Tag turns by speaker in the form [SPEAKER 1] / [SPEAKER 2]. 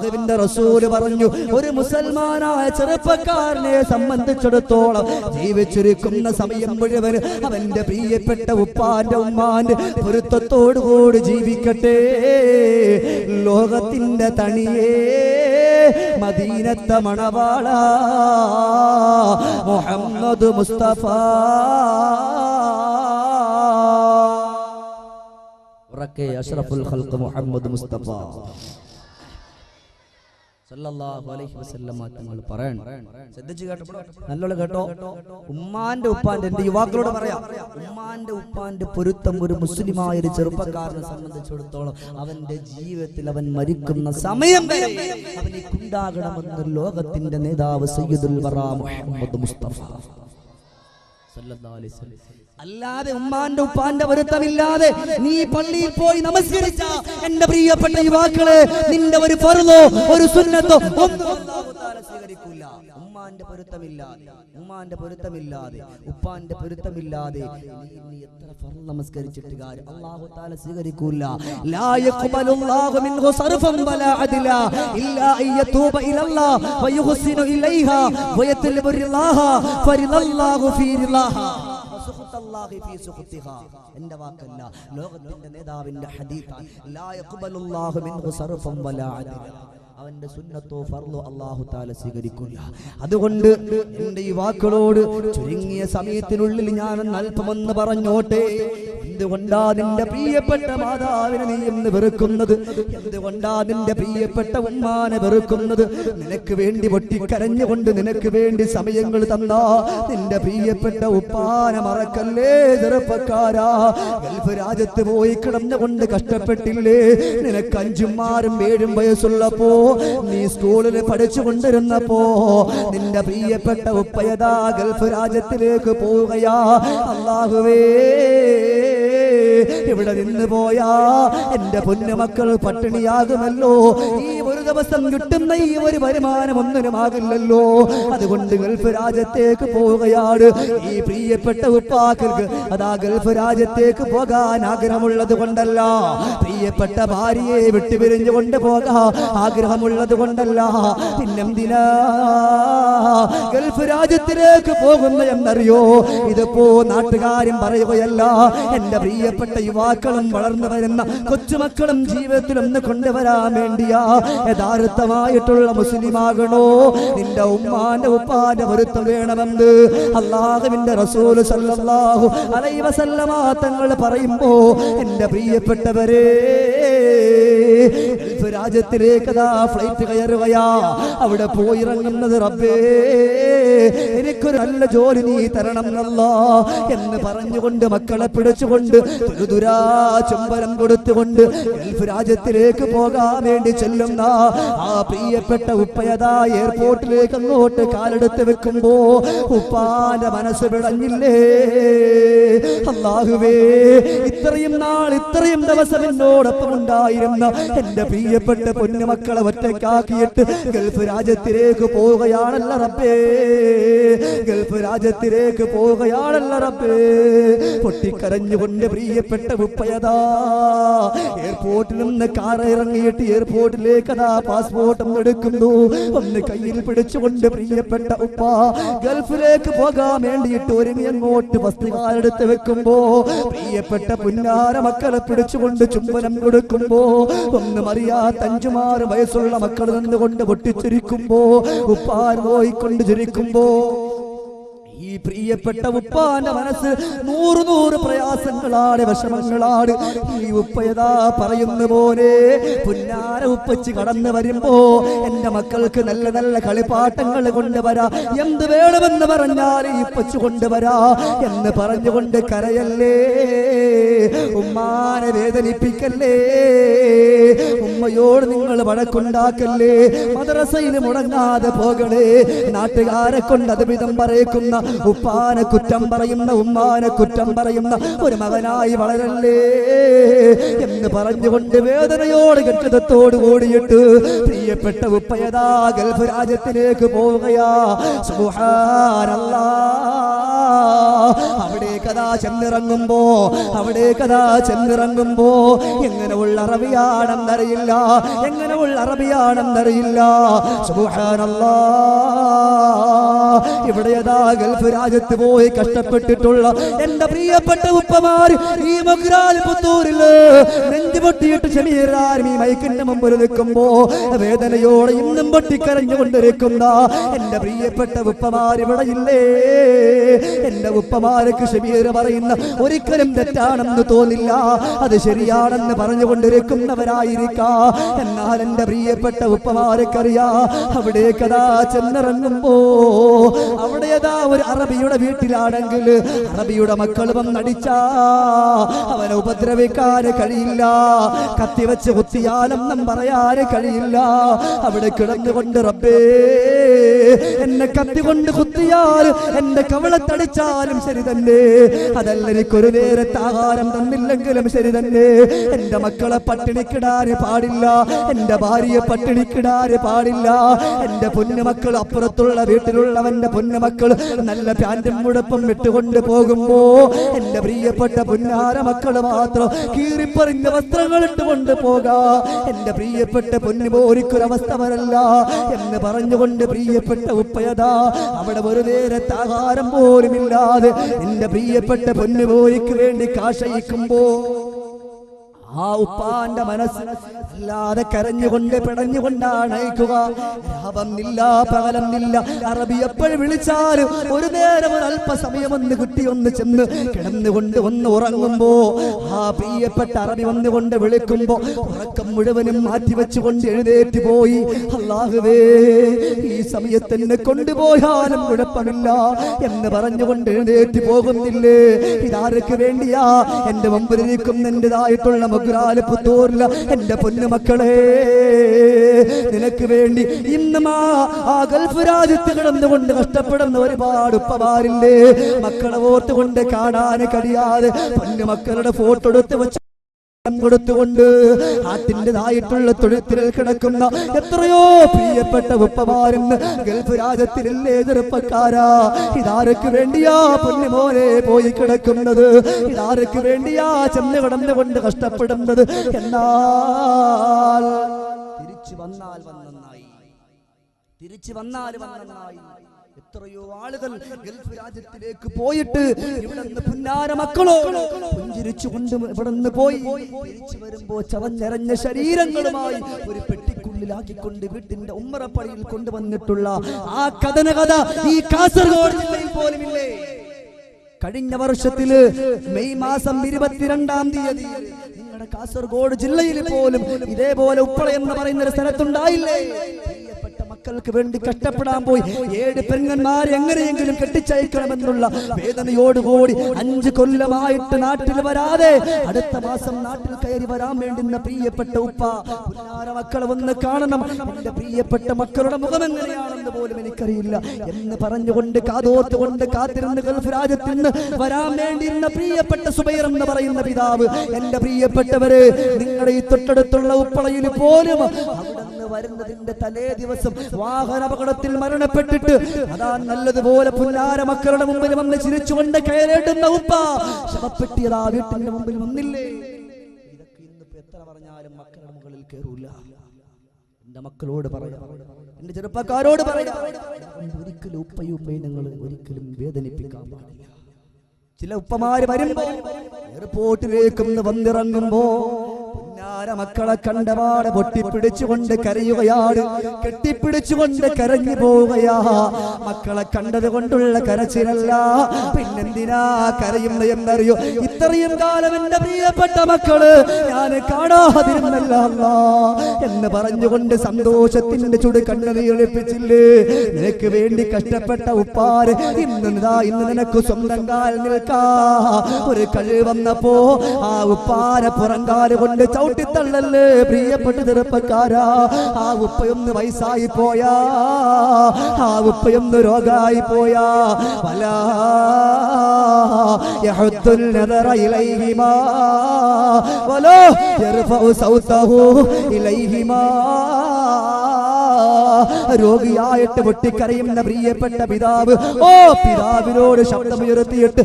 [SPEAKER 1] അള്ളാഹുവിന്റെ റസൂൽ പറഞ്ഞു ഒരു മുസൽമാനായ ചെറുപ്പക്കാരനെ സംബന്ധിച്ചിടത്തോളം ജീവിച്ചിരിക്കുന്ന സമയം മുഴുവൻ അവന്റെ പ്രിയപ്പെട്ട ഉപ്പാന്റെ ഉമ്മാന്റെ പൊരുത്തത്തോടുകൂടി ജീവിക്കട്ടെ. ലോകത്തിന്റെ തണിയേ മദീനത്തെ മണവാള മുഹമ്മദ് മുസ്തഫ. ഉറക്കെ അഷ്റഫുൽ ഖൽഖ് മുഹമ്മദ് മുസ്തഫ. തങ്ങൾ പറയണം. ശ്രദ്ധിച്ചു കേട്ടോ. നല്ലോണം കേട്ടോ. ഉമ്മാന്റെ ഉപ്പാന്റെ എന്റെ യുവാക്കളോട് പറയാം? ഉമ്മാന്റെ ഉപ്പാന്റെ പൊരുത്തം ഒരു മുസ്ലിമായ ഒരു ചെറുപ്പക്കാരനെ സംബന്ധിച്ചിടത്തോളം അവന്റെ ജീവിതത്തിൽ അവൻ മരിക്കുന്ന സമയം വരെ അവനിക്കുണ്ടാകണമെന്ന് ലോകത്തിന്റെ നേതാവ് സയ്യിദുൽ മുഹമ്മദ് മുസ്തഫ. അല്ലാതെ ഉമ്മാന്റെ ഉപ്പാന്റെ പൊരുത്തമില്ലാതെ നീ പള്ളിയിൽ പോയി നമസ്കരിച്ച എന്റെ പ്രിയപ്പെട്ട യുവാക്കളെ നിന്റെ ഒരു ഫർളോ ഒരു സുന്നത്തോ ഒന്നും ഉമ്മാന്റെ പൊരുത്തമില്ലാതെ ഉമ്മാന്റെ പൊരുത്തമില്ലാതെ ഉപ്പാന്റെ പൊരുത്തമില്ലാതെ. എത്ര നമസ്കരിച്ചിട്ട് കാര്യം അല്ലാഹു തആല സ്വീകരിക്കൂല. ലാ മിൻഹു വലാ ഇലല്ലാഹ് ഫീ വാക്കല്ല ലോകത്തിന്റെ നേതാവിന്റെ ഹദീത്താണ് ലാ യഖ്ബലുല്ലാഹു മിൻഹു സർഫൻ വലാ അദ്ല. അവന്റെ സുന്നത്തോ ഫർലോ അള്ളാഹു താല സ്വീകരിക്കില്ല അതുകൊണ്ട് എന്റെ യുവാക്കളോട് ചുരുങ്ങിയ സമയത്തിനുള്ളിൽ ഞാൻ അല്പമെന്ന് പറഞ്ഞോട്ടെ. എന്തുകൊണ്ടാ നിന്റെ പ്രിയപ്പെട്ട മാതാവിനെ നീ എന്ന് വെറുക്കുന്നത്? എന്തുകൊണ്ടാ നിന്റെ പ്രിയപ്പെട്ട ഉമ്മാനെ വെറുക്കുന്നത്? നിനക്ക് വേണ്ടി പൊട്ടിക്കരഞ്ഞുകൊണ്ട് നിനക്ക് വേണ്ടി സമയങ്ങൾ തന്നാ. നിന്റെ പ്രിയപ്പെട്ട ഉപ്പാനെ മറക്കല്ലേ ചെറുപ്പക്കാരാ. ഗൾഫ് രാജ്യത്ത് പോയി കിടന്നുകൊണ്ട് കഷ്ടപ്പെട്ടില്ലേ? നിനക്ക് അഞ്ചും ആറും ഏഴും വയസ്സുള്ളപ്പോ നീ സ്കൂളിൽ പഠിച്ചു കൊണ്ടിരുന്നപ്പോ നിന്റെ പ്രിയപ്പെട്ട ഉപ്പയതാ ഗൾഫ് രാജ്യത്തിലേക്ക് പോവുകയാ? അള്ളാഹുവേ ഇവിടെ നിന്ന് പോയാ എന്റെ പൊന്നുമക്കൾ പട്ടിണിയാകുമല്ലോ. ഈ ദിവസം കിട്ടുന്ന ഈ ഒരു വരുമാനം ഒന്നിനുമാകില്ലല്ലോ അതുകൊണ്ട് ഗൾഫ് രാജ്യത്തേക്ക് പോവുകയാണ്. ഈ പ്രിയപ്പെട്ട ഉപ്പാക്കൾക്ക് അതാ ഗൾഫ് രാജ്യത്തേക്ക് പോകാൻ ആഗ്രഹമുള്ളത് കൊണ്ടല്ല. പ്രിയപ്പെട്ട ഭാര്യയെ വിട്ടുപിരിഞ്ഞു കൊണ്ട് പോകാൻ ആഗ്രഹമുള്ളത് കൊണ്ടല്ല. പിന്നെന്തിനാ? ഗൾഫ് രാജ്യത്തിലേക്ക് പോകുന്ന എന്നറിയോ? ഇതിപ്പോ നാട്ടുകാരും പറയുകയല്ല എന്റെ പ്രിയപ്പെട്ട യുവാക്കളും വളർന്നു വരുന്ന കൊച്ചുമക്കളും ജീവിതത്തിൽ ഒന്ന് കൊണ്ടുവരാൻ വേണ്ടിയാ. യഥാർത്ഥമായിട്ടുള്ള മുസ്ലിമാകണോ? നിന്റെ ഉമ്മാന്റെ ഉപ്പാന്റെ പൊരുത്തം വേണമെന്ന് അള്ളാഹുവിന്റെ റസൂൽ സല്ലല്ലാഹു അലൈഹി തങ്ങൾ പറയുമ്പോ എന്റെ പ്രിയപ്പെട്ടവരെ രാജ്യത്തിലേക്ക് ഫ്ലൈറ്റ് കയറുകയാ. അവിടെ പോയിറങ്ങുന്നത് റബ്ബേ എനിക്കൊരു നല്ല ജോലി നീ തരണം അല്ലാ. എന്ന് പറഞ്ഞുകൊണ്ട് മക്കളെ പിടിച്ചുകൊണ്ട് ദുരാ ചുംബനം കൊടുത്തുകൊണ്ട് ഗൾഫ് രാജ്യത്തിലേക്ക് പോകാൻ വേണ്ടി ചെല്ലുന്ന ആ പ്രിയപ്പെട്ട ഉപ്പയതാ എയർപോർട്ടിലേക്ക് അങ്ങോട്ട് കാലെടുത്ത് വെക്കുമ്പോ ഉപ്പാന്റെ മനസ്സ് വിളഞ്ഞില്ലേ? അല്ലാഹുവേ ഇത്രയും നാൾ ഇത്രയും ദിവസം എന്നോടൊപ്പം ഉണ്ടായിരുന്ന എന്റെ പ്രിയപ്പെട്ട പൊന്നുമക്കളെ ഒറ്റയ്ക്കാക്കിയിട്ട് ഗൾഫ് രാജ്യത്തിലേക്ക് പോവുകയാണല്ല റബ്ബേ. ഗൾഫ് രാജ്യത്തിലേക്ക് പോവുകയാണല്ല റബ്ബേ. പൊട്ടിക്കരഞ്ഞുകൊണ്ട് പ്രിയപ്പെട്ട ഉപ്പയതാ എയർപോർട്ടിൽ നിന്ന് കാർ ഇറങ്ങിയിട്ട് എയർപോർട്ടിലേക്ക് പാസ്പോർട്ട് എടുക്കുന്നു. ഒന്ന് കയ്യിൽ പിടിച്ചുകൊണ്ട് പ്രിയപ്പെട്ട ഉപ്പ ഗൾഫിലേക്ക് പോകാൻ വേണ്ടിയിട്ട് ഒരുങ്ങി അങ്ങോട്ട് വസ്തുകാരെടുത്ത് വെക്കുമ്പോ പ്രിയപ്പെട്ട പുന്നാര മക്കളെ പിടിച്ചുകൊണ്ട് ചുംബനം കൊടുക്കുമ്പോ ഒന്ന് അറിയാത്ത അഞ്ചുമാറ് വയസ്സുള്ള മക്കൾ നിന്നുകൊണ്ട് പൊട്ടിച്ചിരിക്കുമ്പോ ഉപ്പാൻ നോയിക്കൊണ്ട് ചിരിക്കുമ്പോ ഈ പ്രിയപ്പെട്ട ഉപ്പാന്റെ മനസ്സ് നൂറ് നൂറ് പ്രയാസങ്ങളാണ് വിഷമങ്ങളാണ്. ഈ ഉപ്പയതാ പറയുന്ന പോലെ പുല്ലാര ഉപ്പച്ച് കടന്നു വരുമ്പോ എന്റെ മക്കൾക്ക് നല്ല നല്ല കളിപ്പാട്ടങ്ങൾ കൊണ്ടുവരാ. എന്ത് വേണമെന്ന് പറഞ്ഞാൽ ഈ ഉപ്പച്ച് കൊണ്ടുവരാ എന്ന് പറഞ്ഞുകൊണ്ട് കരയല്ലേ? ഉമ്മാനെ വേദനിപ്പിക്കല്ലേ? ഉമ്മയോട് നിങ്ങൾ വഴക്കുണ്ടാക്കല്ലേ? മദ്രസയിൽ മുടങ്ങാതെ പോകണേ. നാട്ടുകാരെ കൊണ്ട് അത് വിധം പറയിക്കുന്ന ഉപ്പാനെ കുറ്റം പറയുന്ന ഉമ്മാനെ കുറ്റം പറയുന്ന ഒരു മകനായി വളരല്ലേ എന്ന് പറഞ്ഞുകൊണ്ട് വേദനയോട് കെട്ടിടത്തോട് കൂടിയിട്ട് പ്രിയപ്പെട്ട ഉപ്പയതാ ഗൾഫ് രാജ്യത്തിലേക്ക് പോവുകയാ. സുബ്ഹാനല്ലാ. അവിടെ കഥാ ചെന്നിറങ്ങുമ്പോ അവിടെ കഥാ ചെന്നിറങ്ങുമ്പോ എങ്ങനെ ഉള്ള അറബിയാണെന്നറിയില്ല എങ്ങനെ ഉള്ള അറബിയാണെന്നറിയില്ല. സുബ്ഹാനല്ലാ. ഇവിടെ ഏതാ ഗൾഫ് രാജ്യത്ത് പോയി കഷ്ടപ്പെട്ടിട്ടുള്ള എന്റെ പ്രിയപ്പെട്ട ഉപ്പമാർ ഈ മഗ്രാൽ പുത്തൂരിൽ നെഞ്ചു പൊട്ടിയിട്ട് ക്ഷമീരാരും ഈ മൈക്കിന്റെ മുമ്പിൽ നിൽക്കുമ്പോ വേദനയോടെ ഇന്നും പൊട്ടിക്കരഞ്ഞുകൊണ്ടിരിക്കുന്ന എന്റെ പ്രിയപ്പെട്ട ഉപ്പമാർ ഇവിടെ ഇല്ലേ എന്റെ ഉപ്പമാർക്ക് ഷബീർ പറയുന്ന ഒരിക്കലും തെറ്റാണെന്ന് തോന്നില്ല. അത് ശരിയാണെന്ന് പറഞ്ഞുകൊണ്ടിരിക്കുന്നവരായിരിക്കാ. എന്നാൽ എന്റെ പ്രിയപ്പെട്ട ഉപ്പമാരക്കറിയാ അവിടെ കഥാ ചെന്നിറങ്ങുമ്പോ അവിടെ ഏതാ ഒരു അറബിയുടെ വീട്ടിലാണെങ്കിൽ അറബിയുടെ മക്കൾ വന്നടിച്ചാ. അവനെ ഉപദ്രവിക്കാൻ കഴിയില്ല. കത്തിവെച്ച് കുത്തിയാലെന്നും പറയാൻ കഴിയില്ല. അവിടെ കിടന്നുകൊണ്ട് റബ്ബേ എന്നെ കത്തി കൊണ്ട് കുത്തിയാൽ എന്റെ കവളത്തടിച്ചാലും ശരി തന്നെ അതല്ല എനിക്കൊരു നേരത്തെ ആഹാരം തന്നില്ലെങ്കിലും ശരി തന്നെ എന്റെ മക്കളെ പട്ടിണിക്കിടാൻ പാടില്ല. എന്റെ ഭാര്യയെ പട്ടിണിക്കിടാൻ പാടില്ല. എന്റെ പൊന്നുമക്കൾ അപ്പുറത്തുള്ള വീട്ടിലുള്ളവന്റെ പൊന്നുമക്കൾ നല്ല പാന്റും മുടപ്പും വിട്ടുകൊണ്ട് പോകുമ്പോ എന്റെ പ്രിയപ്പെട്ട പൊന്നാര മക്കൾ മാത്രം കീറിപ്പറിഞ്ഞ വസ്ത്രങ്ങൾ ഇട്ടുകൊണ്ട് പോകാ. എന്റെ പ്രിയപ്പെട്ട പൊന്നുപോരിക്കൊരവസ്ഥ വരല്ല എന്ന് പറഞ്ഞുകൊണ്ട് പ്രിയപ്പെട്ട ഉപ്പയതാ അവിടെ ഒരു നേരത്തെ ആഹാരം പോലുമില്ലാതെ എന്റെ പ്രിയപ്പെട്ട പൊന്നുപോയിക്ക് വേണ്ടി കാശയിക്കുമ്പോ ആ ഉപ്പാന്റെ മനസ്സ് അല്ലാതെ കരഞ്ഞുകൊണ്ട് പിടഞ്ഞുകൊണ്ടാണ് അയക്കുക. രാവന്നില്ല പകലന്നില്ല അറബി എപ്പോഴും വിളിച്ചാലും ഒരു നേരം ഒരു അല്പസമയം ഒന്ന് കിട്ടി ഒന്ന് ചെന്ന് കിടന്നുകൊണ്ട് ഒന്ന് ഉറങ്ങുമ്പോ ആ പ്രിയപ്പെട്ട അറബി വന്നുകൊണ്ട് വിളിക്കുമ്പോ ഉറക്കം മുഴുവനും മാറ്റിവെച്ചുകൊണ്ട് എഴുന്നേറ്റ് പോയി. അല്ലാഹുവേ ഈ സമയത്ത് എന്നെ കൊണ്ടുപോയാലും കുഴപ്പമില്ല എന്ന് പറഞ്ഞുകൊണ്ട് എഴുന്നേറ്റ് പോകുന്നില്ലേ? ഇതാർക്ക് വേണ്ടിയാ? എന്റെ മുമ്പിലിരിക്കുന്ന എന്റേതായിട്ടുള്ള മകുരാൽ പുത്തൂരില എന്റെ പൊന്നുമക്കളെ നിനക്ക് വേണ്ടി ഇന്നും ആ ഗൾഫ് രാജ്യത്ത് കിടന്നുകൊണ്ട് കഷ്ടപ്പെടുന്ന ഒരുപാട് ഉപ്പമാരില്ലേ? മക്കളെ ഓർത്തുകൊണ്ട് കാണാൻ കഴിയാതെ പൊന്നുമക്കളുടെ ഫോട്ടോ എടുത്ത് വെച്ച് കൊടുത്തുകൊണ്ട് ആട്ടിന്റെതായിട്ടുള്ള തൊഴുത്തിൽ കിടക്കുന്ന എത്രയോ പ്രിയപ്പെട്ട ഉപ്പമാരെന്ന് ഗൾഫ് രാജ്യത്തിലല്ലേ ചെറുപ്പക്കാരാ? ഇതാരക്ക് വേണ്ടിയാ പൊന്നുമോനെ പോയി കിടക്കുന്നത്? ഇതാരക്ക് വേണ്ടിയാ ചെന്ന് കിടന്നുകൊണ്ട് കഷ്ടപ്പെടുന്നത്? എന്നാൽ തിരിച്ചു വന്നാൽ വന്നായി തിരിച്ചു വന്നാൽ വന്നായി എത്രയോ ആളുകൾ ഗൾഫ് രാജ്യത്തിലേക്ക് പോയിട്ട് ഇവിടെ നിന്ന് പുന്നാര മക്കളോ പുഞ്ചിരിച്ചുകൊണ്ട് ഇവിടെ നിന്ന് പോയി. തിരിച്ചു വരുമ്പോ ചവഞ്ഞെറഞ്ഞ ശരീരങ്ങളുമായി ഒരു പെട്ടിക്കുള്ളിലാക്കിക്കൊണ്ട് വീട്ടിന്റെ ഉമ്മറപ്പടിയിൽ കൊണ്ടുവന്നിട്ടുള്ള ആ കഥന കഥ ഈ കാസർഗോഡ് ജില്ലയിൽ പോലുമില്ലേ? കഴിഞ്ഞ വർഷത്തിൽ മെയ് മാസം ഇരുപത്തിരണ്ടാം തീയതി നിങ്ങളുടെ കാസർഗോഡ് ജില്ലയിൽ പോലും ഇതേപോലെ ഉപ്പള എന്ന് പറയുന്ന ഒരു സ്ഥലത്തുണ്ടായില്ലേ? മക്കൾക്ക് വേണ്ടി കഷ്ടപ്പെടാൻ പോയി. ഏഴ് പെങ്ങന്മാരെ എങ്ങനെയെങ്കിലും കെട്ടിച്ചയക്കണമെന്നുള്ള വേദനയോടുകൂടി അഞ്ച് കൊല്ലമായിട്ട് നാട്ടിൽ വരാതെ അടുത്ത മാസം നാട്ടിൽ കയറി വരാൻ വേണ്ടുന്ന പ്രിയപ്പെട്ട ഉപ്പ മക്കളെ വന്ന് കാണണം. എന്റെ പ്രിയപ്പെട്ട മക്കളുടെ മുഖം എങ്ങനെയാണെന്ന് പോലും എനിക്കറിയില്ല. എന്ന് പറഞ്ഞുകൊണ്ട് കാതോർത്തുകൊണ്ട് കാത്തിരുന്ന് ഗൾഫ് രാജ്യത്തിൽ നിന്ന് വരാൻ വേണ്ടിയിരുന്ന പ്രിയപ്പെട്ട സുബൈർ എന്ന് പറയുന്ന പിതാവ് എന്റെ പ്രിയപ്പെട്ടവര് നിങ്ങളുടെ ഈ തൊട്ടടുത്തുള്ള ഉപ്പളയിൽ പോലും വരുന്നതിന്റെ തലേ ദിവസം വാഹന അപകടത്തിൽ മരണപ്പെട്ടിട്ട് അതാ നല്ലതുപോലെ പുല്ലാര മക്കളുടെ മുമ്പിൽ വന്ന് ചിരിച്ചുകൊണ്ട് കയറേണ്ടുന്ന ഉപ്പ. ശവപ്പെട്ടിയതാ വീട്ടിന്റെ മുമ്പിൽ വന്നില്ലേ? ഇതൊക്കെ ഇന്നിപ്പോ എത്ര പറഞ്ഞാലും മക്കളുടെ മുകളിൽ കയറൂല എന്റെ മക്കളോട് പറയാം എന്റെ ചെറുപ്പക്കാരോട് പറയാം ഒരിക്കലും ഉപ്പയും ഉപ്പയും നിങ്ങൾ ഒരിക്കലും വേദനിപ്പിക്കാൻ പാടില്ല. ചില ഉപ്പമാര് വരുമ്പോ എയർപോർട്ടിലേക്കും വന്നിറങ്ങുമ്പോ മക്കളെ കണ്ടവാട് പൊട്ടിപ്പിടിച്ചുകൊണ്ട് കരയുകയാണ് കെട്ടിപ്പിടിച്ചുകൊണ്ട് കരഞ്ഞു പോവുകയാ. മക്കളെ കണ്ടത് കൊണ്ടുള്ള കരച്ചിലല്ല. പിന്നെന്തിനാ കരയുന്നത് എന്നറിയോ? ഇത്രയും കാലം എന്റെ പ്രിയപ്പെട്ട മക്കൾ ഞാൻ കാണാതിരുന്നല്ല എന്ന് പറഞ്ഞുകൊണ്ട് സന്തോഷത്തിന്റെ ചുട് കണ്ണുനീളിപ്പിച്ചില്ലേ നിനക്ക് വേണ്ടി കഷ്ടപ്പെട്ട ഉപ്പാര് ഇന്ന് ഇതാ ഇന്ന് നിനക്ക് സ്വന്തം കാൽ നിൽക്കാ. ഒരു കഴിവ് വന്നപ്പോ ആ ഉപ്പാരെ പുറങ്കാൽ കൊണ്ട് ചവിട്ടിത്തള്ളല്ലേ പ്രിയപ്പെട്ട ചെറുപ്പക്കാരാ. ആ ഉപ്പയൊന്ന് വയസ്സായി പോയാ. ആ ഉപ്പയൊന്ന് രോഗായി പോയാ. വലാ രോഗിയായിട്ട് പൊട്ടിക്കരയുന്ന പ്രിയപ്പെട്ട പിതാവ് ഓ പിതാവിനോട് ശബ്ദമുയർത്തിയിട്ട്